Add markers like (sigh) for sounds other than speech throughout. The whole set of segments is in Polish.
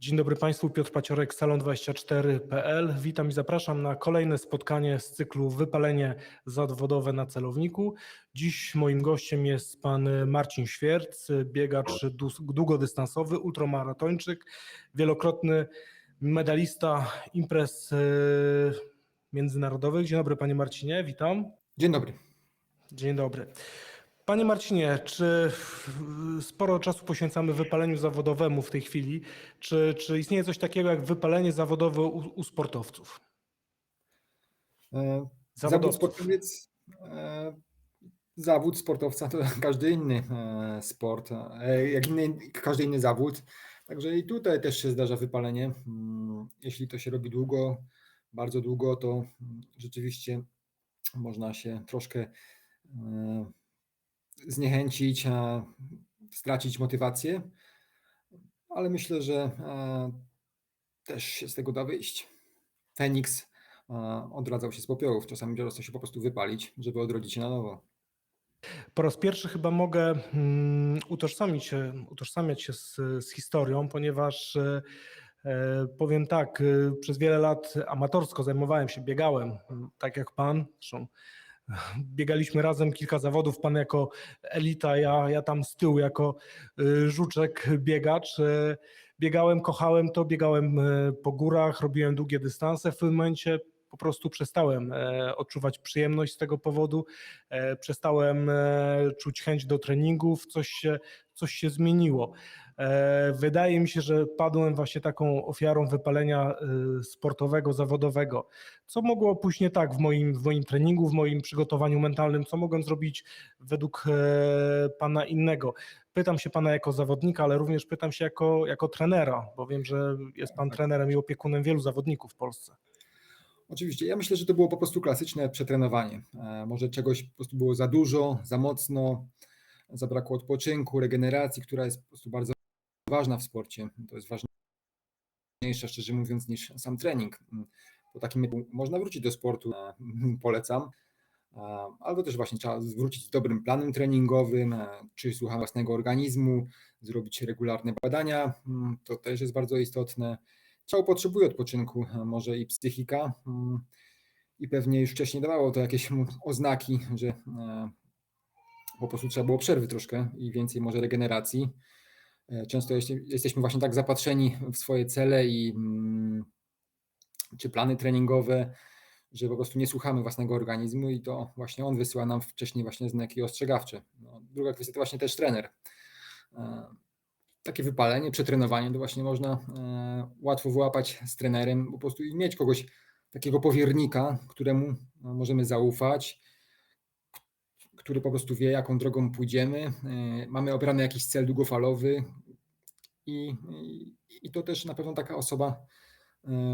Dzień dobry Państwu, Piotr Paciorek, salon24.pl. Witam i zapraszam na kolejne spotkanie z cyklu Wypalenie zawodowe na celowniku. Dziś moim gościem jest pan Marcin Świerc, biegacz długodystansowy, ultramaratończyk, wielokrotny medalista imprez e, międzynarodowych. Dzień dobry panie Marcinie, witam. Dzień dobry. Dzień dobry. Panie Marcinie, czy sporo czasu poświęcamy wypaleniu zawodowemu w tej chwili? Czy, czy istnieje coś takiego jak wypalenie zawodowe u, u sportowców? E, Zawód sportowiec, e, zawód sportowca to (laughs) każdy inny e, sport, jak inny, każdy inny zawód. Także i tutaj też się zdarza wypalenie. Mm, Jeśli to się robi długo, bardzo długo, to rzeczywiście można się troszkę zniechęcić, stracić motywację, ale myślę, że e, też się z tego da wyjść. Feniks e, odradzał się z popiołów. Czasami trzeba się po prostu wypalić, żeby odrodzić się na nowo. Po raz pierwszy chyba mogę mm, utożsamić się, utożsamiać się z, z historią, ponieważ e, powiem tak, przez wiele lat amatorsko zajmowałem się, biegałem, m, tak jak pan, zresztą biegaliśmy razem kilka zawodów, pan jako elita, ja, ja tam z tyłu jako y, żuczek biegacz. E, Biegałem, kochałem to, biegałem e, po górach, robiłem długie dystanse. W pewnym momencie po prostu przestałem e, odczuwać przyjemność z tego powodu, e, przestałem e, czuć chęć do treningów, coś się, coś się zmieniło. Wydaje mi się, że padłem właśnie taką ofiarą wypalenia sportowego, zawodowego. Co mogło pójść nie tak w moim, w moim treningu, w moim przygotowaniu mentalnym? Co mogłem zrobić według pana innego? Pytam się pana jako zawodnika, ale również pytam się jako, jako trenera, bo wiem, że jest pan trenerem i opiekunem wielu zawodników w Polsce. Oczywiście, ja myślę, że to było po prostu klasyczne przetrenowanie. E, Może czegoś po prostu było za dużo, za mocno, zabrakło odpoczynku, regeneracji, która jest po prostu bardzo ważna w sporcie. To jest ważniejsze, szczerze mówiąc, niż sam trening. Po takim można wrócić do sportu, e, (laughs) polecam. E, Albo też właśnie trzeba wrócić z dobrym planem treningowym, czy słucha własnego organizmu, zrobić regularne badania, mm, to też jest bardzo istotne. Ciało potrzebuje odpoczynku, e, może i psychika. mm, I pewnie już wcześniej dawało to jakieś mu oznaki, że e, po prostu trzeba było przerwy troszkę i więcej może regeneracji. E, Często jesteśmy właśnie tak zapatrzeni w swoje cele i mm, czy plany treningowe, że po prostu nie słuchamy własnego organizmu i to właśnie on wysyła nam wcześniej właśnie znaki ostrzegawcze. No, druga kwestia to właśnie też trener. Takie wypalenie, przetrenowanie to właśnie można e, łatwo wyłapać z trenerem, po prostu i mieć kogoś takiego powiernika, któremu e, możemy zaufać, który po prostu wie, jaką drogą pójdziemy. E, Mamy obrany jakiś cel długofalowy i, i, i to też na pewno taka osoba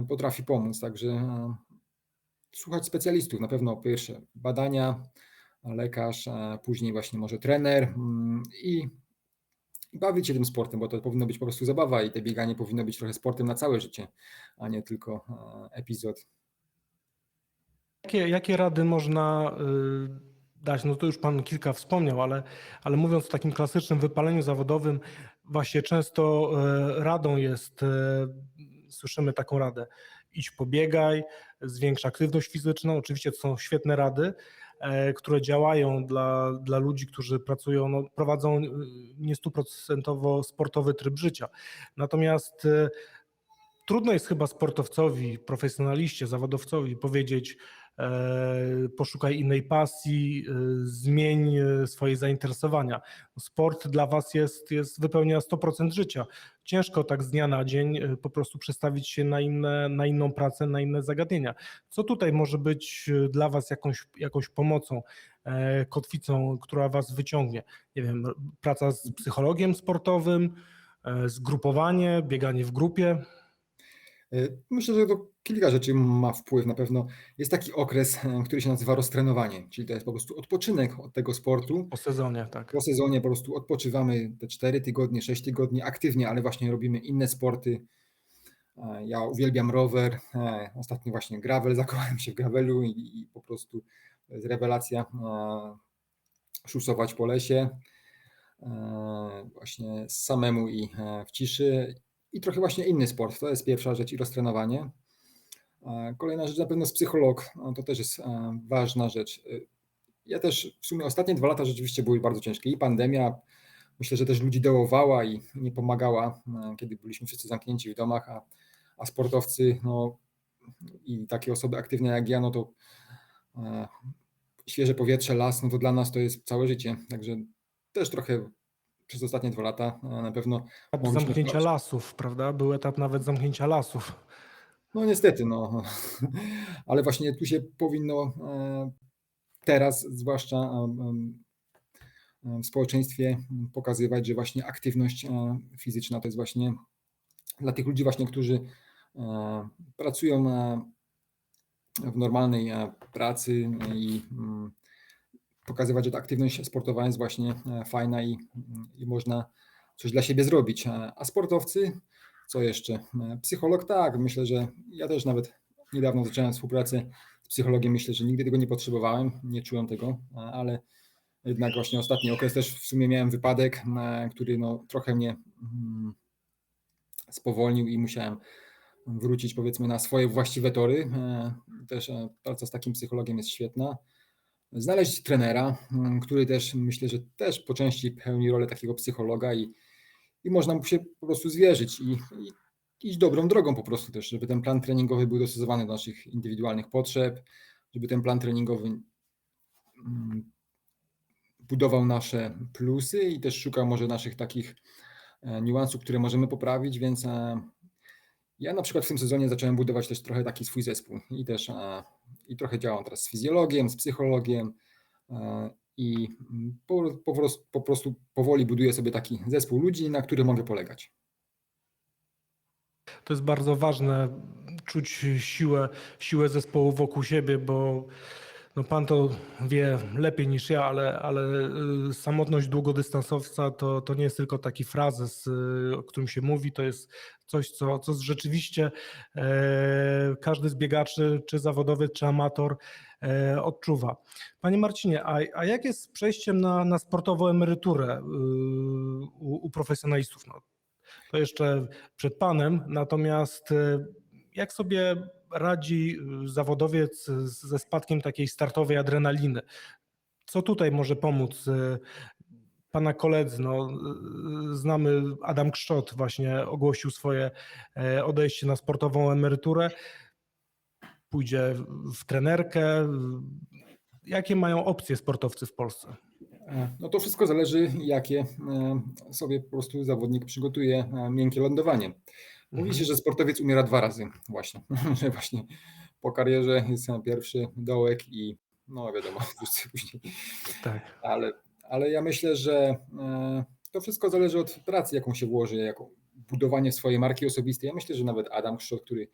potrafi pomóc. Także słuchać specjalistów, na pewno pierwsze badania, lekarz, później właśnie może trener mm, i bawić się tym sportem, bo to powinno być po prostu zabawa i te bieganie powinno być trochę sportem na całe życie, a nie tylko e, epizod. Jakie, jakie rady można y, dać? No to już Pan kilka wspomniał, ale, ale mówiąc o takim klasycznym wypaleniu zawodowym, właśnie często y, radą jest, y, słyszymy taką radę, idź pobiegaj, zwiększ aktywność fizyczną. Oczywiście to są świetne rady, e, które działają dla, dla ludzi, którzy pracują, no, prowadzą y, nie stuprocentowo sportowy tryb życia. Natomiast y, trudno jest chyba sportowcowi, profesjonaliście, zawodowcowi powiedzieć, e, poszukaj innej pasji, e, zmień e, swoje zainteresowania. Sport dla Was jest, jest wypełnia 100% życia. Ciężko tak z dnia na dzień e, po prostu przestawić się na, inne, na inną pracę, na inne zagadnienia. Co tutaj może być e, dla Was jakąś, jakąś pomocą, e, kotwicą, która Was wyciągnie? Nie wiem, praca z psychologiem sportowym, e, zgrupowanie, bieganie w grupie. E, Myślę, że to kilka rzeczy ma wpływ na pewno. Jest taki okres, e, który się nazywa roztrenowanie, czyli to jest po prostu odpoczynek od tego sportu. Po sezonie, tak. Po sezonie po prostu odpoczywamy te 4 tygodnie, 6 tygodni aktywnie, ale właśnie robimy inne sporty. E, Ja uwielbiam rower. e, Ostatnio właśnie gravel, (laughs) zakochałem się w gravelu i, i po prostu to jest rewelacja szusować po lesie. Właśnie samemu i w ciszy. I trochę właśnie inny sport. To jest pierwsza rzecz i roztrenowanie. E, Kolejna rzecz na pewno jest psycholog. No, To też jest e, ważna rzecz. E, Ja też w sumie ostatnie dwa lata rzeczywiście były bardzo ciężkie. I pandemia, myślę, że też ludzi dołowała i nie pomagała, kiedy byliśmy wszyscy zamknięci w domach, a, a sportowcy, no i takie osoby aktywne jak ja, no to e, świeże powietrze, las, no to dla nas to jest całe życie. Także też trochę przez ostatnie dwa lata e, na pewno Etap zamknięcia lasów, prawda? Był etap nawet zamknięcia lasów. No niestety, no. (laughs) Ale właśnie tu się powinno e, teraz, zwłaszcza em, w społeczeństwie pokazywać, że właśnie aktywność e, fizyczna to jest właśnie dla tych ludzi właśnie, którzy e, pracują e, w normalnej e, pracy i mm, pokazywać, że ta aktywność sportowa jest właśnie e, fajna i, i można coś dla siebie zrobić. E, A sportowcy, co jeszcze? E, Psycholog, tak, myślę, że ja też nawet niedawno zacząłem współpracę z psychologiem. Myślę, że nigdy tego nie potrzebowałem, nie czułem tego, ale jednak właśnie ostatni okres też w sumie miałem wypadek, który no, trochę mnie mm, spowolnił i musiałem wrócić powiedzmy na swoje właściwe tory. Też praca z takim psychologiem jest świetna. Znaleźć trenera, mm, który też myślę, że też po części pełni rolę takiego psychologa i, i można mu się po prostu zwierzyć i, i iść dobrą drogą po prostu też, żeby ten plan treningowy był dostosowany do naszych indywidualnych potrzeb, żeby ten plan treningowy mm, budował nasze plusy i też szukał może naszych takich e, niuansów, które możemy poprawić, więc e, ja na przykład w tym sezonie zacząłem budować też trochę taki swój zespół i też e, i trochę działam teraz z fizjologiem, z psychologiem e, i po, po, pros- po prostu powoli buduję sobie taki zespół ludzi, na których mogę polegać. To jest bardzo ważne, czuć siłę, siłę zespołu wokół siebie, bo no pan to wie lepiej niż ja, ale, ale y, samotność długodystansowca to, to nie jest tylko taki frazes, y, o którym się mówi, to jest coś, co, co rzeczywiście e, każdy z biegaczy, czy zawodowy, czy amator e, odczuwa. Panie Marcinie, a, a jak jest z przejściem na, na sportową emeryturę y, u, u profesjonalistów? No, to jeszcze przed panem. Natomiast jak sobie radzi e, zawodowiec ze spadkiem takiej startowej adrenaliny? Co tutaj może pomóc? e, Pana koledzy, no, e, znamy Adam Kszczot właśnie ogłosił swoje e, odejście na sportową emeryturę. Pójdzie w trenerkę. Jakie mają opcje sportowcy w Polsce? E, No to wszystko zależy, jakie e, sobie po prostu zawodnik przygotuje miękkie lądowanie. Mówi się, że sportowiec umiera dwa razy właśnie, (laughs) że właśnie po karierze jest pierwszy dołek i no wiadomo, (laughs) później Tak. ale, ale ja myślę, że e, to wszystko zależy od pracy, jaką się włoży, jako budowanie swojej marki osobistej. Ja myślę, że nawet Adam Kszczot, który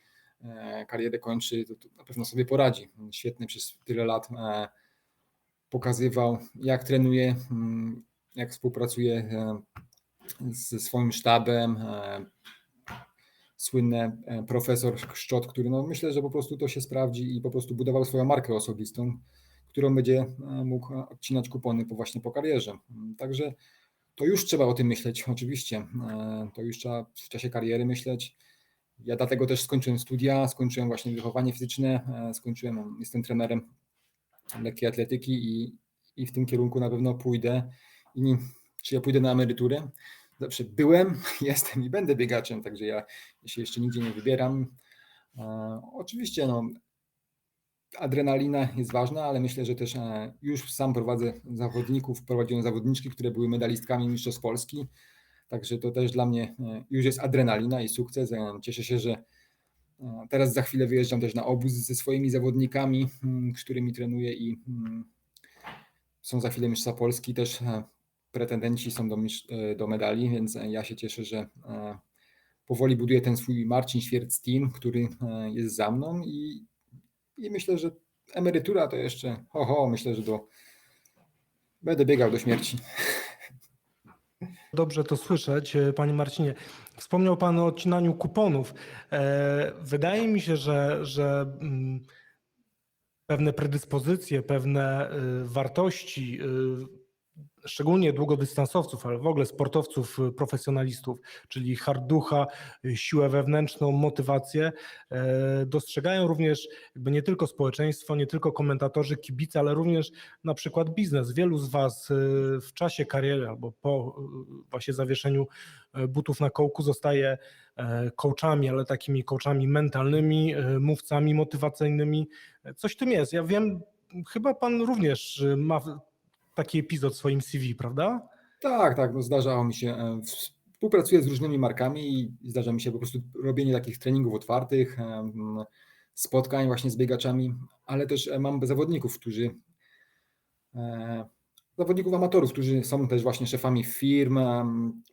e, karierę kończy, to, to na pewno sobie poradzi. Świetny przez tyle lat e, pokazywał, jak trenuje, mm, jak współpracuje ze swoim sztabem. Słynny e, profesor Kszczot, który no myślę, że po prostu to się sprawdzi i po prostu budował swoją markę osobistą którą będzie e, mógł odcinać kupony po właśnie po karierze. Mm, Także to już trzeba o tym myśleć, oczywiście. E, To już trzeba w czasie kariery myśleć. Ja dlatego też skończyłem studia, skończyłem właśnie wychowanie fizyczne, skończyłem, jestem trenerem lekkiej atletyki i, i w tym kierunku na pewno pójdę. I czy ja pójdę na emeryturę? Zawsze byłem, (laughs) jestem i będę biegaczem, także ja, się jeszcze nigdzie nie wybieram. E, Oczywiście, no, adrenalina jest ważna, ale myślę, że też e, już sam prowadzę zawodników, prowadziłem zawodniczki, które były medalistkami Mistrzostw Polski. Także to też dla mnie e, już jest adrenalina i sukces. Cieszę się, że teraz za chwilę wyjeżdżam też na obóz ze swoimi zawodnikami, mm, z którymi trenuję i mm, są za chwilę Mistrzostwa Polski. Też pretendenci są do, e, do medali, więc e, ja się cieszę, że e, powoli buduję ten swój Marcin Świerc team, który jest za mną i i myślę, że emerytura to jeszcze, ho, ho myślę, że do, będę biegał do śmierci. Dobrze to słyszeć, Panie Marcinie. Wspomniał Pan o odcinaniu kuponów. Wydaje mi się, że, że mm, pewne predyspozycje, pewne wartości szczególnie długodystansowców, ale w ogóle sportowców y, profesjonalistów, czyli harducha, y, siłę wewnętrzną, motywację, e, dostrzegają również jakby nie tylko społeczeństwo, nie tylko komentatorzy, kibice, ale również na przykład biznes. Wielu z Was y, w czasie kariery albo po właśnie zawieszeniu e, butów na kołku zostaje e, coachami, ale takimi coachami mentalnymi, mówcami motywacyjnymi. Coś w tym jest. Ja wiem, chyba Pan również ma taki epizod w swoim CV, prawda? Tak, tak, no zdarzało mi się. e, Współpracuję z różnymi markami i zdarza mi się po prostu robienie takich treningów otwartych, em, spotkań właśnie z biegaczami, ale też e, mam zawodników, którzy e, zawodników amatorów, którzy są też właśnie szefami firm,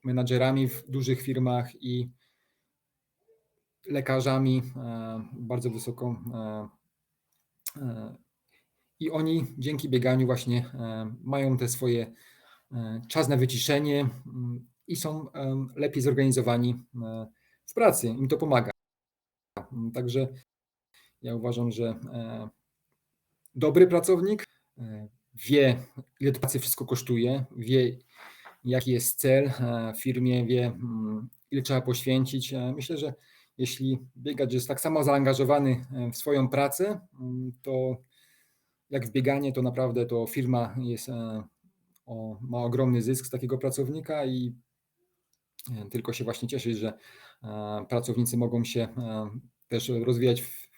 menadżerami w dużych firmach i lekarzami e, bardzo wysoko. E, e, I oni dzięki bieganiu właśnie e, mają te swoje e, czas na wyciszenie mm, i są em, lepiej zorganizowani e, w pracy. Im to pomaga. Także ja uważam, że e, dobry pracownik e, wie, ile pracy wszystko kosztuje, wie, jaki jest cel e, w firmie, wie, mm, ile trzeba poświęcić. E, Myślę, że jeśli biegacz jest tak samo zaangażowany e, w swoją pracę, mm, to jak w bieganie, to naprawdę to firma jest, e, o, ma ogromny zysk z takiego pracownika i e, tylko się właśnie cieszyć, że e, pracownicy mogą się też rozwijać w,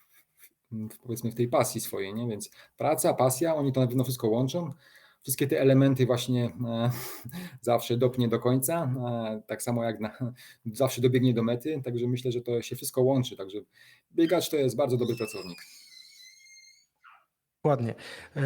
w, powiedzmy w tej pasji swojej, nie? Więc praca, pasja, oni to na pewno wszystko łączą. Wszystkie te elementy właśnie e, (laughs) zawsze dopnie do końca, e, tak samo jak na, zawsze dobiegnie do mety, także myślę, że to się wszystko łączy, także biegacz to jest bardzo dobry pracownik. Dokładnie. E,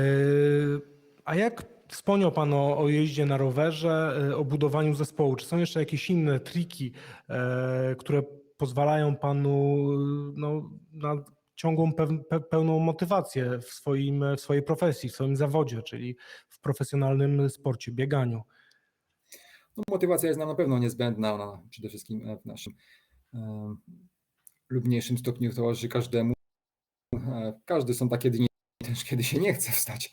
A jak wspomniał Pan o, o jeździe na rowerze, e, o budowaniu zespołu? Czy są jeszcze jakieś inne triki, e, które pozwalają Panu no, na ciągłą peł- pe- pełną motywację w, swoim, w swojej profesji, w swoim zawodzie, czyli w profesjonalnym sporcie, bieganiu? No, motywacja jest nam na pewno niezbędna, ona przede wszystkim w naszym lub mniejszym stopniu towarzyszy każdemu. Każdy są takie dni też, kiedy się nie chce wstać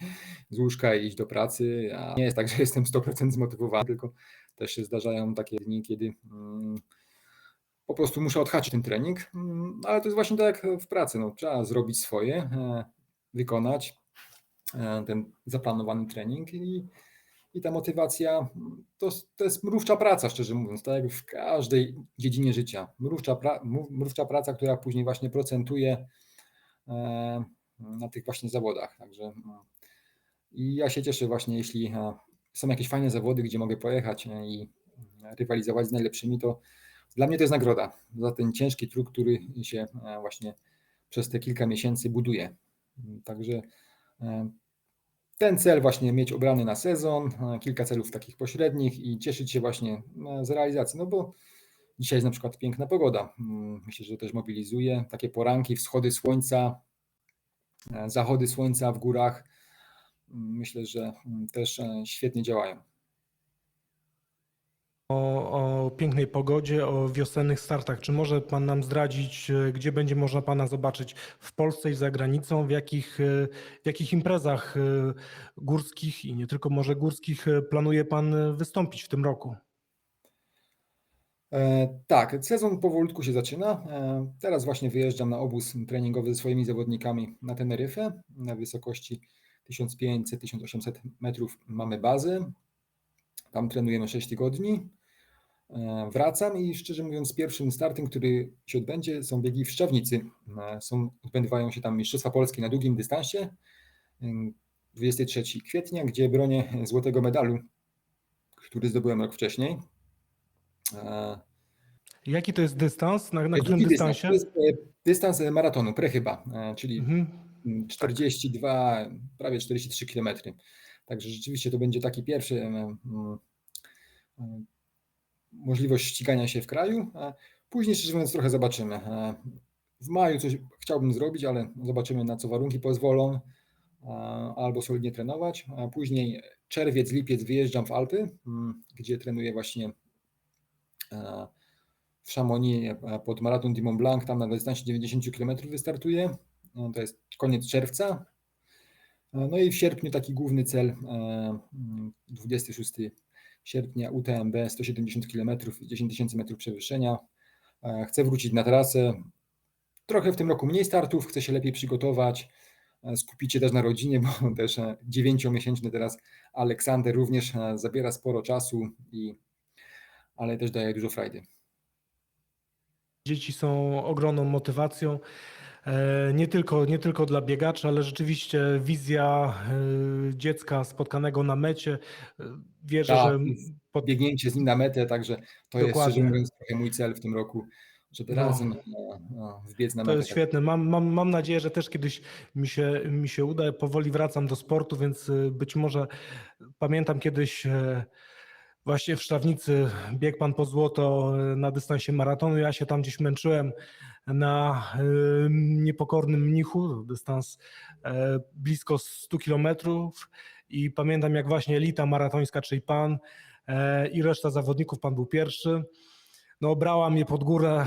z łóżka i iść do pracy, a nie jest tak, że jestem 100% zmotywowany, tylko też się zdarzają takie dni, kiedy mm, po prostu muszę odhaczyć ten trening, Mm, ale to jest właśnie tak jak w pracy, no, trzeba zrobić swoje, e, wykonać e, ten zaplanowany trening i i ta motywacja to, to jest mrówcza praca, szczerze mówiąc, tak jak w każdej dziedzinie życia. Mrówcza, pra, mrów- mrówcza praca, która później właśnie procentuje e, na tych właśnie zawodach. Także mm, i ja się cieszę właśnie, jeśli e, są jakieś fajne zawody, gdzie mogę pojechać e, i rywalizować z najlepszymi, to dla mnie to jest nagroda za ten ciężki trud, który się e, właśnie przez te kilka miesięcy buduje. Także e, ten cel właśnie mieć obrany na sezon, e, kilka celów takich pośrednich i cieszyć się właśnie e, z realizacji, no bo dzisiaj jest na przykład piękna pogoda. Mm, Myślę, że też mobilizuje takie poranki, wschody słońca, e, zachody słońca w górach. Mm, Myślę, że mm, też e, świetnie działają. O, o pięknej pogodzie, o wiosennych startach. Czy może Pan nam zdradzić, e, gdzie będzie można Pana zobaczyć w Polsce i za granicą, w jakich, e, w jakich imprezach e, górskich i nie tylko może górskich e, planuje Pan e, wystąpić w tym roku? E, Tak, sezon powolutku się zaczyna. E, Teraz właśnie wyjeżdżam na obóz treningowy ze swoimi zawodnikami na Teneryfę. Na wysokości 1500-1800 metrów mamy bazę. Tam trenujemy 6 tygodni. E, Wracam i szczerze mówiąc, pierwszym startem, który się odbędzie, są biegi w Szczawnicy. Są, odbywają się tam Mistrzostwa Polskie na długim dystansie. e, 23 kwietnia, gdzie bronię złotego medalu, który zdobyłem rok wcześniej. E, Jaki to jest dystans? Na, na którym Długi dystans. dystansie? To jest e, dystans e, maratonu, prechyba, czyli Mhm. mm, 42, prawie 43 km. Także rzeczywiście to będzie taki pierwszy mm, możliwość ścigania się w kraju. Później, szczerze mówiąc, trochę zobaczymy. W maju coś chciałbym zrobić, ale zobaczymy, na co warunki pozwolą, albo solidnie trenować. A później czerwiec, lipiec wyjeżdżam w Alpy, mm, gdzie trenuję właśnie w Chamonix e, pod maraton du Blanc, tam na dystansie 90 km wystartuję. No, To jest koniec czerwca. No i w sierpniu taki główny cel, e, mm, 26 sierpnia UTMB 170 km i 10 tysięcy metrów przewyższenia. E, Chcę wrócić na trasę. Trochę w tym roku mniej startów, chcę się lepiej przygotować, e, skupić się też na rodzinie, bo (laughs) też e, dziewięciomiesięczny teraz Aleksander również e, zabiera sporo czasu, i, ale też daje dużo frajdy. Dzieci są ogromną motywacją. e, Nie tylko, nie tylko dla biegaczy, ale rzeczywiście wizja e, dziecka spotkanego na mecie. e, Wierzę, Tak, że pod, Biegnięcie z nim na metę, także to jest Dokładnie. szczerze mówiąc mój cel w tym roku, żeby No. razem wbiec na To metę. jest świetne. Mam, mam, mam nadzieję, że też kiedyś mi się, mi się uda. Powoli wracam do sportu, więc być może pamiętam kiedyś właśnie w Szczawnicy biegł pan po złoto e, na dystansie maratonu. Ja się tam gdzieś męczyłem na e, niepokornym mnichu, dystans e, blisko 100 kilometrów i pamiętam jak właśnie elita maratońska, czyli pan i reszta zawodników, pan był pierwszy. No brała mnie pod górę.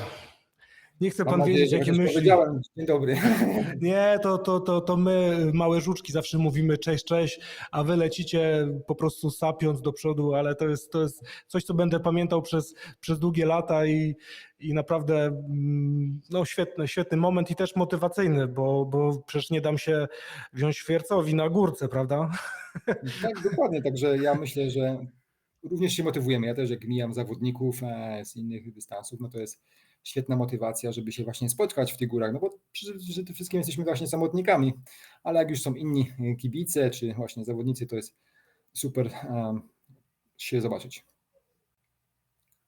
Nie chce pan nadzieję, wiedzieć, jakie myśli. powiedziałem, Dzień dobry. (laughs) Nie, to, to, to, to my, małe żuczki, zawsze mówimy cześć, cześć, a wy lecicie po prostu sapiąc do przodu, ale to jest, to jest coś, co będę pamiętał przez, przez długie lata i, i naprawdę mm, no, świetny, świetny moment i też motywacyjny, bo, bo przecież nie dam się wziąć świercowi na górce, prawda? (laughs) Tak, dokładnie. Także ja myślę, że również się motywujemy. Ja też jak mijam zawodników e, z innych dystansów, no to jest świetna motywacja, żeby się właśnie spotkać w tych górach, no bo przede wszystkim jesteśmy właśnie samotnikami, ale jak już są inni e, kibice czy właśnie zawodnicy, to jest super się zobaczyć.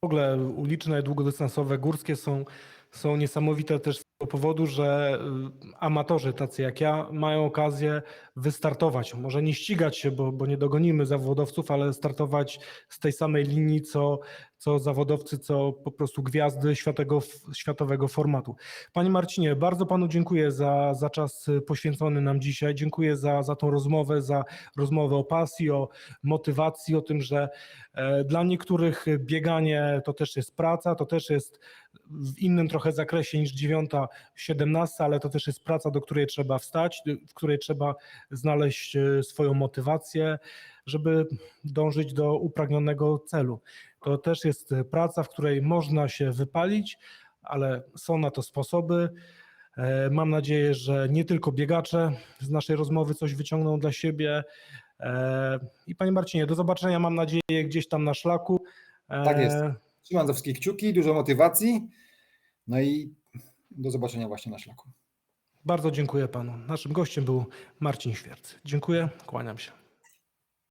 W ogóle uliczne, długodystansowe, górskie są, są niesamowite też z tego powodu, że y, amatorzy tacy jak ja mają okazję wystartować. Może nie ścigać się, bo, bo nie dogonimy zawodowców, ale startować z tej samej linii, co, co zawodowcy, co po prostu gwiazdy światowego, światowego formatu. Panie Marcinie, bardzo panu dziękuję za, za czas poświęcony nam dzisiaj. Dziękuję za, za tą rozmowę, za rozmowę o pasji, o motywacji, o tym, że e, dla niektórych bieganie to też jest praca, to też jest w innym trochę zakresie niż dziewiąta, siedemnasta, ale to też jest praca, do której trzeba wstać, w której trzeba znaleźć e, swoją motywację, żeby dążyć do upragnionego celu. To też jest praca, w której można się wypalić, ale są na to sposoby. E, Mam nadzieję, że nie tylko biegacze z naszej rozmowy coś wyciągną dla siebie. E, I panie Marcinie, do zobaczenia mam nadzieję gdzieś tam na szlaku. E, Tak jest. Trzymam za wszystkie kciuki, dużo motywacji, no i do zobaczenia właśnie na szlaku. Bardzo dziękuję panu. Naszym gościem był Marcin Świerc. Dziękuję, kłaniam się.